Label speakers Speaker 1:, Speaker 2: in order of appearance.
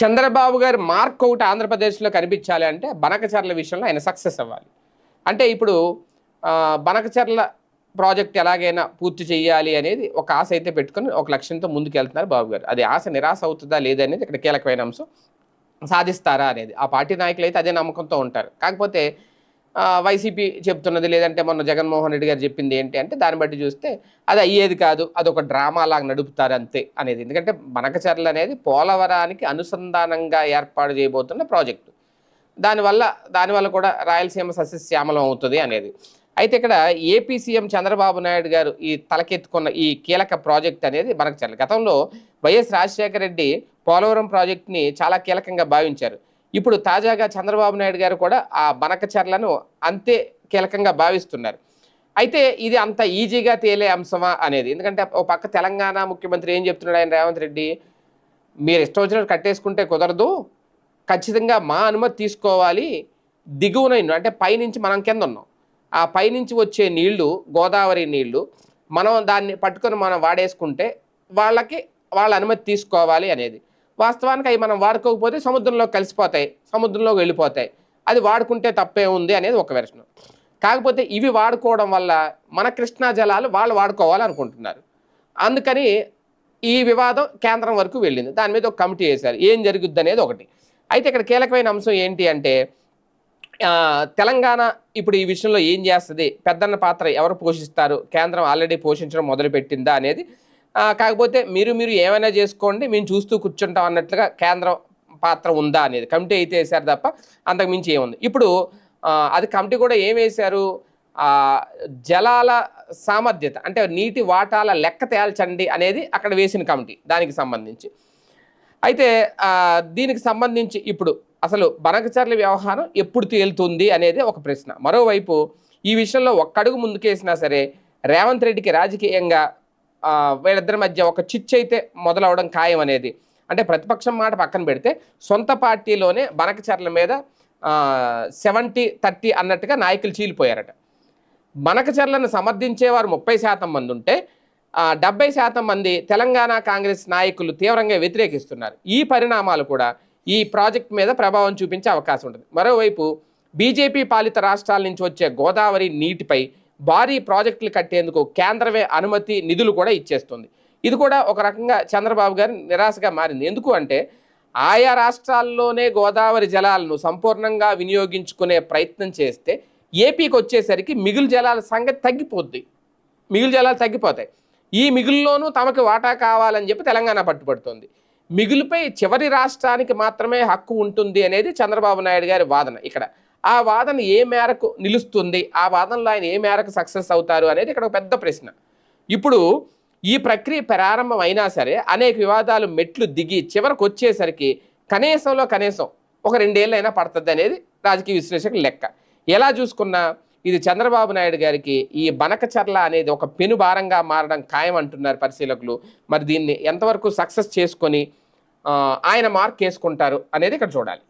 Speaker 1: చంద్రబాబు గారి మార్క్ ఒకటి ఆంధ్రప్రదేశ్లో కనిపించాలి అంటే బనకచర్ల విషయంలో ఆయన సక్సెస్ అవ్వాలి. అంటే ఇప్పుడు బనకచర్ల ప్రాజెక్ట్ ఎలాగైనా పూర్తి చేయాలి అనేది ఒక ఆశ అయితే పెట్టుకొని ఒక లక్ష్యంతో ముందుకు వెళ్తున్నారు బాబు గారు. అది ఆశ నిరాశ అవుతుందా లేదనేది ఇక్కడ కీలకమైన అంశం. సాధిస్తారా అనేది. ఆ పార్టీ నాయకులు అయితే అదే నమ్మకంతో ఉంటారు. కాకపోతే వైసీపీ చెప్తున్నది లేదంటే మొన్న జగన్మోహన్ రెడ్డి గారు చెప్పింది ఏంటి అంటే దాన్ని బట్టి చూస్తే అది అయ్యేది కాదు అది ఒక డ్రామా లాగా నడుపుతారు అంతే అనేది. ఎందుకంటే బనకచర్ల అనేది పోలవరానికి అనుసంధానంగా ఏర్పాటు చేయబోతున్న ప్రాజెక్టు. దానివల్ల దానివల్ల కూడా రాయలసీమ సస్యశ్యామలం అవుతుంది అనేది. అయితే ఇక్కడ ఏపీ సీఎం చంద్రబాబు నాయుడు గారు ఈ తలకెత్తుకున్న ఈ కీలక ప్రాజెక్ట్ అనేది బనకచర్ల గతంలో వైఎస్ రాజశేఖర రెడ్డి పోలవరం ప్రాజెక్ట్ని చాలా కీలకంగా భావించారు. ఇప్పుడు తాజాగా చంద్రబాబు నాయుడు గారు కూడా ఆ బనకచర్లను అంతే కీలకంగా భావిస్తున్నారు. అయితే ఇది అంత ఈజీగా తేలే అంశమా అనేది? ఎందుకంటే ఓ పక్క తెలంగాణ ముఖ్యమంత్రి ఏం చెప్తున్నాడు ఆయన రేవంత్ రెడ్డి? మీరు ఇష్టం వచ్చినట్టు కట్టేసుకుంటే కుదరదు. ఖచ్చితంగా మా అనుమతి తీసుకోవాలి. దిగువన అంటే పైనుంచి మనం కింద ఉన్నాం ఆ పైనుంచి వచ్చే నీళ్ళు గోదావరి నీళ్ళు మనం దాన్ని పట్టుకొని మనం వాడేసుకుంటే వాళ్ళకి వాళ్ళ అనుమతి తీసుకోవాలి అనేది. వాస్తవానికి అవి మనం వాడుకోకపోతే సముద్రంలో కలిసిపోతాయి సముద్రంలోకి వెళ్ళిపోతాయి. అది వాడుకుంటే తప్పే ఉంది అనేది ఒక వెర్షన్. కాకపోతే ఇవి వాడుకోవడం వల్ల మన కృష్ణా జలాలు వాళ్ళు వాడుకోవాలనుకుంటున్నారు. అందుకని ఈ వివాదం కేంద్రం వరకు వెళ్ళింది. దాని మీద ఒక కమిటీ వేశారు. ఏం జరుగుద్ది అనేది ఒకటి. అయితే ఇక్కడ కీలకమైన అంశం ఏంటి అంటే తెలంగాణ ఇప్పుడు ఈ విషయంలో ఏం చేస్తుంది? పెద్దన్న పాత్ర ఎవరు పోషిస్తారు? కేంద్రం ఆల్రెడీ పోషించడం మొదలుపెట్టిందా అనేది కాకపోతే మీరు మీరు ఏమైనా చేసుకోండి మేము చూస్తూ కూర్చుంటాం అన్నట్లుగా కేంద్రం పాత్ర ఉందా అనేది. కమిటీ అయితే వేశారు తప్ప అంతకు మించి ఏముంది. ఇప్పుడు అది కమిటీ కూడా ఏం వేశారు? జలాల సామర్థ్యత అంటే నీటి వాటాల లెక్క తేల్చండి అనేది అక్కడ వేసిన కమిటీ దానికి సంబంధించి. అయితే దీనికి సంబంధించి ఇప్పుడు అసలు బనకచర్ల వ్యవహారం ఎప్పుడు తేలుతుంది అనేది ఒక ప్రశ్న. మరోవైపు ఈ విషయంలో ఒక్కడుగు ముందుకేసినా సరే రేవంత్ రెడ్డికి రాజకీయంగా వీళ్ళిద్దరి మధ్య ఒక చిచ్చు అయితే మొదలవడం ఖాయం అనేది అంటే ప్రతిపక్షం మాట పక్కన పెడితే సొంత పార్టీలోనే బనకచర్ల మీద సెవెంటీ థర్టీ అన్నట్టుగా నాయకులు చీలిపోయారట. బనకచర్లను సమర్థించేవారు ముప్పై శాతం మంది ఉంటే డెబ్బై శాతం మంది తెలంగాణ కాంగ్రెస్ నాయకులు తీవ్రంగా వ్యతిరేకిస్తున్నారు. ఈ పరిణామాలు కూడా ఈ ప్రాజెక్ట్ మీద ప్రభావం చూపించే అవకాశం ఉంటుంది. మరోవైపు బీజేపీ పాలిత రాష్ట్రాల నుంచి వచ్చే గోదావరి నీటిపై భారీ ప్రాజెక్టులు కట్టేందుకు కేంద్రమే అనుమతి నిధులు కూడా ఇచ్చేస్తుంది. ఇది కూడా ఒక రకంగా చంద్రబాబు గారి నిరాశగా మారింది. ఎందుకు అంటే ఆయా రాష్ట్రాల్లోనే గోదావరి జలాలను సంపూర్ణంగా వినియోగించుకునే ప్రయత్నం చేస్తే ఏపీకి వచ్చేసరికి మిగులు జలాల సంగతి తగ్గిపోద్ది. మిగులు జలాలు తగ్గిపోతాయి. ఈ మిగుల్లోనూ తమకు వాటా కావాలని చెప్పి తెలంగాణ పట్టుబడుతుంది. మిగులుపై చివరి రాష్ట్రానికి మాత్రమే హక్కు ఉంటుంది అనేది చంద్రబాబు నాయుడు గారి వాదన. ఇక్కడ ఆ వాదన ఏ మేరకు నిలుస్తుంది? ఆ వాదనలో ఆయన ఏ మేరకు సక్సెస్ అవుతారు అనేది ఇక్కడ ఒక పెద్ద ప్రశ్న. ఇప్పుడు ఈ ప్రక్రియ ప్రారంభం అయినా సరే అనేక వివాదాలు మెట్లు దిగి చివరకు వచ్చేసరికి కనీసంలో కనీసం ఒక రెండేళ్ళైనా పడుతుంది అనేది రాజకీయ విశ్లేషకుల లెక్క. ఎలా చూసుకున్నా ఇది చంద్రబాబు నాయుడు గారికి ఈ బనకచర్ల అనేది ఒక పెనుభారంగా మారడం ఖాయం అంటున్నారు పరిశీలకులు. మరి దీన్ని ఎంతవరకు సక్సెస్ చేసుకొని ఆయన మార్క్ వేసుకుంటారు అనేది ఇక్కడ చూడాలి.